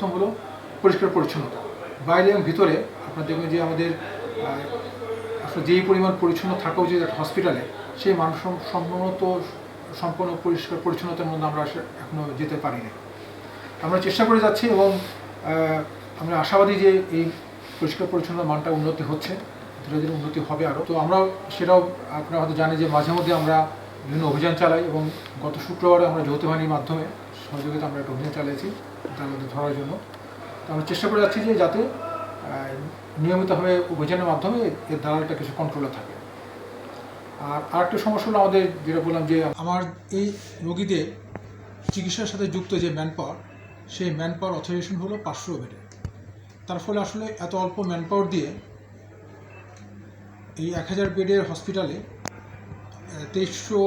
প্রথম হলো পরিষ্কার পরিচ্ছন্নতা। বাইরে এবং ভিতরে আপনার দেখবেন যে আমাদের আসলে যেই পরিমাণ পরিচ্ছন্ন থাকা উচিত একটা হসপিটালে সেই মানুষ সম- সম্পূর্ণত সম্পূর্ণ পরিষ্কার পরিচ্ছন্নতার মধ্যে আমরা এখনও যেতে পারিনি। আমরা চেষ্টা করে যাচ্ছি এবং আমরা আশাবাদী যে এই পরিষ্কার পরিচ্ছন্ন মানটা উন্নতি হচ্ছে ধীরে ধীরে উন্নতি হবে আরও তো আমরা সেটাও আপনারা হয়তো জানেন যে মাঝে মধ্যে আমরা বিভিন্ন অভিযান চালাই এবং গত শুক্রবারে আমরা যৌথ বাহিনীর মাধ্যমে সহযোগিতা আমরা একটা অভিযান চালিয়েছি তার মধ্যে ধরার জন্য। তো আমরা চেষ্টা করে যাচ্ছি যে যাতে নিয়মিতভাবে অভিযানের মাধ্যমে এর দালালটা কিছু কন্ট্রোলে থাকে। আর আরেকটা সমস্যা হলো আমাদের যেটা বললাম যে আমার এই রোগীদের চিকিৎসার সাথে যুক্ত যে ম্যান পাওয়ার সেই ম্যান পাওয়ার অথরাইজেশন হলো পাঁচশো বেডে তার ফলে আসলে এত অল্প ম্যান পাওয়ার দিয়ে এই এক হাজার বেডের হসপিটালে তেইশশো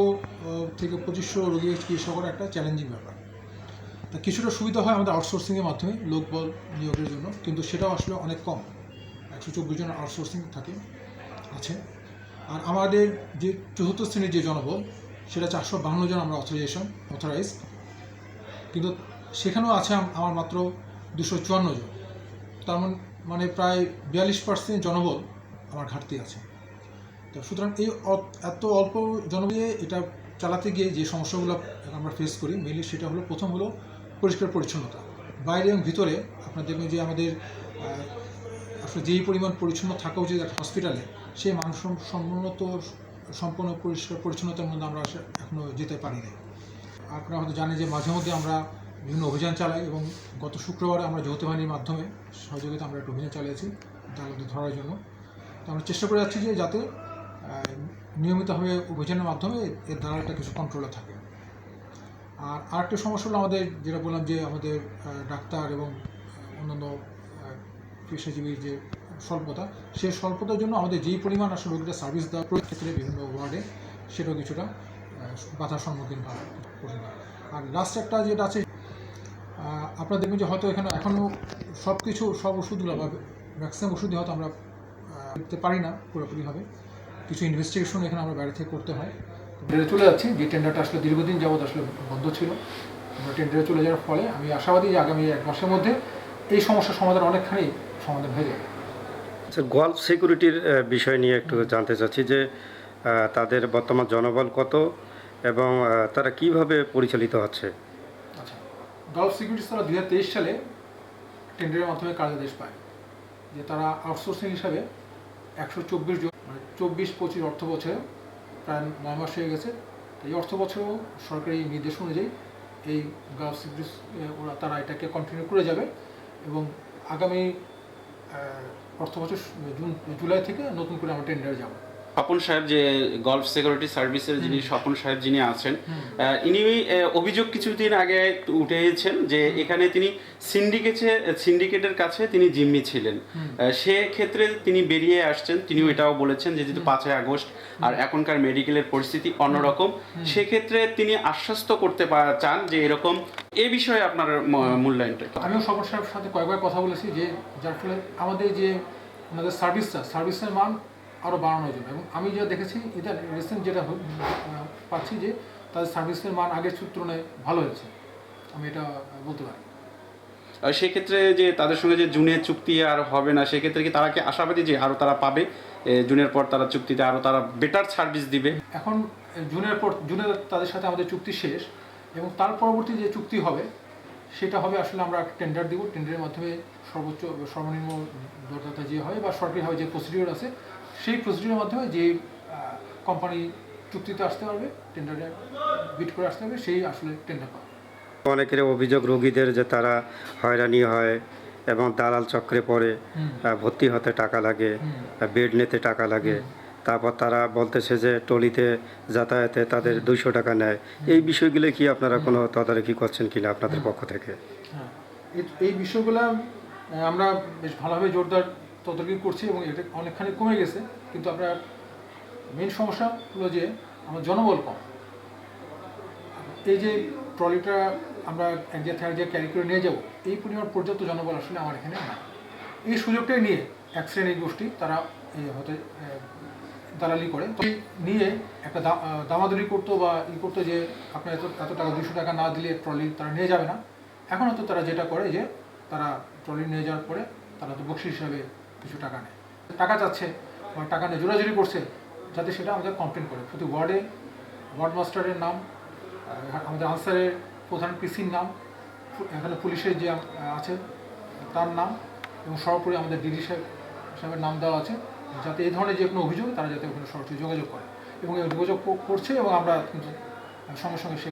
থেকে পঁচিশশো রোগী চিকিৎসা করা একটা চ্যালেঞ্জিং ব্যাপার। তা কিছুটা সুবিধা হয় আমাদের আউটসোর্সিংয়ের মাধ্যমে লোকবল নিয়োগের জন্য, কিন্তু সেটাও আসলে অনেক কম। একশো চব্বিশ জন আউটসোর্সিং থাকে, আছে। আর আমাদের যে চতুর্থ শ্রেণির যে জনবল, সেটা চারশো বাহান্ন জন আমরা অথরাইজেশন অথরাইজ কিন্তু সেখানেও আছে আমার মাত্র দুশো চুয়ান্ন জন। তার মান- প্রায় বিয়াল্লিশ পার্সেন্ট জনবল আমার ঘাটতি আছে। তো সুতরাং এই এত অল্প জনবলে এটা চালাতে গিয়ে যে সমস্যাগুলো আমরা ফেস করি মেনলি সেটা হলো প্রথম হলো পরিষ্কার পরিচ্ছন্নতা। বাইরে এবং ভিতরে আপনার দেখবেন যে আমাদের আসলে যেই পরিমাণ পরিচ্ছন্ন থাকা উচিত একটা হসপিটালে সেই মানুষ সম্পূর্ণত সম্পূর্ণ পরিষ্কার পরিচ্ছন্নতার মধ্যে আমরা এখনও যেতে পারি নাই। আপনারা হয়তো জানেন যে মাঝে মধ্যে আমরা বিভিন্ন অভিযান চালাই এবং গত শুক্রবারে আমরা যৌথ বাহিনীর মাধ্যমে সহযোগিতা আমরা একটা অভিযান চালিয়েছি দালালদের ধরার জন্য। তো আমরা চেষ্টা করে যাচ্ছি যে যাতে নিয়মিতভাবে অভিযানের মাধ্যমে এর দালালটা কিছু কন্ট্রোলে থাকে। আর আরেকটা সমস্যা হলো আমাদের, যেটা বললাম যে আমাদের ডাক্তার এবং অন্যান্য পেশাজীবীর যে স্বল্পতা সেই স্বল্পতার জন্য আমাদের যেই পরিমাণ আসলে রোগীটা সার্ভিস প্রয়োজন ক্ষেত্রে বিভিন্ন ওয়ার্ডে সেটাও কিছুটা বাধার সম্মুখীন কঠিন আর লাস্ট একটা যেটা আছে আপনারা দেখবেন যে হয়তো এখানে এখনও সব কিছু সব ওষুধগুলো বা ম্যাক্সিমাম ওষুধই হয়তো আমরা দিতে পারি না পুরোপুরিভাবে। কিছু ইনভেস্টিগেশন এখানে আমরা বাইরে থেকে করতে হয়। টেন্ডারে চলে যাচ্ছি। যে টেন্ডারটা আসলে দীর্ঘদিন যাবৎ আসলে বন্ধ ছিল আমরা টেন্ডারে চলে যাওয়ার ফলে আমি আশাবাদী যে আগামী এক মাসের মধ্যে এই সমস্যার সমাধান অনেকখানি সমাধান হয়ে যাবে। আচ্ছা গলফ সিকিউরিটির বিষয় নিয়ে একটু জানতে চাচ্ছি যে তাদের বর্তমান জনবল কত এবং তারা কীভাবে পরিচালিত হচ্ছে? আচ্ছা গালফ সিকিউরিটি তারা দু হাজার তেইশ সালে টেন্ডারের মাধ্যমে কার্যাদেশ পায় যে তারা আউটসোর্সিং হিসাবে একশো চব্বিশ জন মানে চব্বিশ পঁচিশ অর্থ বছরে প্রায় নয় মাস হয়ে গেছে। এই অর্থ বছরও সরকারি নির্দেশ অনুযায়ী এই গার্লস সিকিউরিটিস ওরা, তারা এটাকে কন্টিনিউ করে যাবে এবং আগামী অর্থ বছর জুন, জুলাই থেকে নতুন করে আমরা টেন্ডারে যাব। স্বপন সাহেব যে গলফ সিকিউরিটি সার্ভিসের যিনি স্বপন সাহেব যিনি আছেন ইনি অভিযোগ কিছুদিন আগে উঠেছেন যে এখানে তিনি সিন্ডিকেটে সিন্ডিকেটের কাছে তিনি জিম্মি ছিলেন। সে ক্ষেত্রে তিনি বেরিয়ে আসছেন তিনিও এটাও বলেছেন যে যেহেতু পাঁচই আগস্ট আর এখনকার মেডিকেলের পরিস্থিতি অন্যরকম সেক্ষেত্রে তিনি আশ্বস্ত করতে চান যে এরকম এ বিষয়ে আপনার মূল্যায়নটা? আমিও সাহেবের সাথে কয়েকবার কথা বলেছি যে যার ফলে আমাদের যে আমাদের সার্ভিসটা সার্ভিসের মান আরও বাড়ানোর জন্য এবং আমি যা দেখেছি এটা রিসেন্ট যেটা পাচ্ছি যে তাদের সার্ভিসের মান আগের তুলনায় ভালো হয়েছে। আমি এটা বলতে পারি। আর সেক্ষেত্রে যে তাদের সঙ্গে যে জুনের চুক্তি আর হবে না সেক্ষেত্রে কি তারা কি আশাবাদী যে আরও তারা পাবে? জুনের পর তারা চুক্তিতে আরও তারা বেটার সার্ভিস দিবে? এখন জুনের পর জুনের তাদের সাথে আমাদের চুক্তি শেষ এবং তার পরবর্তী যে চুক্তি হবে সেটা হবে আসলে আমরা টেন্ডার দিব। টেন্ডারের মাধ্যমে সর্বোচ্চ সর্বনিম্ন দরদাতা যে হয় বা সরকারিভাবে যে প্রসিডিওর আছে সেই প্রসিডিওরের মাধ্যমে যে কোম্পানি চুক্তিতে আসতে পারবে টেন্ডারে বিট করে আসতে হবে সেই আসলে টেন্ডার পাবে। অনেকের অভিযোগ রোগীদের যে তারা হয়রানি হয় এবং দালাল চক্রে পড়ে ভর্তি হতে টাকা লাগে বেড নিতে টাকা লাগে তারপর তারা বলতেছে যে টলিতে যাতায়াতে তাদের দুইশো টাকা নেয়। এই বিষয়গুলো কি আপনারা কোনো তদারকি করছেন কিনা আপনাদের পক্ষ থেকে? হ্যাঁ। এই- এই বিষয়গুলো আমরা বেশ ভালোভাবে জোরদার তদারকি করছি এবং এটা অনেকখানি কমে গেছে কিন্তু আপনার মেন সমস্যা হলো যে আমার জনবল কম। এই যে ট্রলিটা আমরা এক জায়গা থেকে এক জায়গায় ক্যারি করে নিয়ে যাব এই পরিমাণ পর্যাপ্ত জনবল আসলে আমার এখানে নাই। এই সুযোগটাই নিয়ে এক শ্রেণির গোষ্ঠী তারা হতে দালালি করে। তো নিয়ে একটা দা- আহ, করতো বা ই করতো যে আপনার এত এত টাকা দুশো টাকা না দিলে ট্রলি তারা নিয়ে যাবে না। এখন হয়তো তারা যেটা করে যে তারা ট্রলি নিয়ে যাওয়ার পরে তারা তো বকশিস হিসাবে কিছু টাকা নেয়। টাকা চাচ্ছে বা টাকা নিয়ে জোরাজুরি করছে, যাতে সেটা আমাদের কমপ্লেন করে। প্রতি ওয়ার্ডে ওয়ার্ড মাস্টারের নাম আমাদের আনসারের প্রধান পিসির নাম এখানে পুলিশের যে আছে, তার নাম এবং সর্বোপরি আমাদের ডিডি সাহেব, সাহেবের নাম দেওয়া আছে, যাতে এই ধরনের যে কোনো অভিযোগ, তারা যাতে ওখানে সরাসরি যোগাযোগ করে। এবং যোগাযোগ করছে এবং আমরা কিন্তু সঙ্গে সঙ্গে সে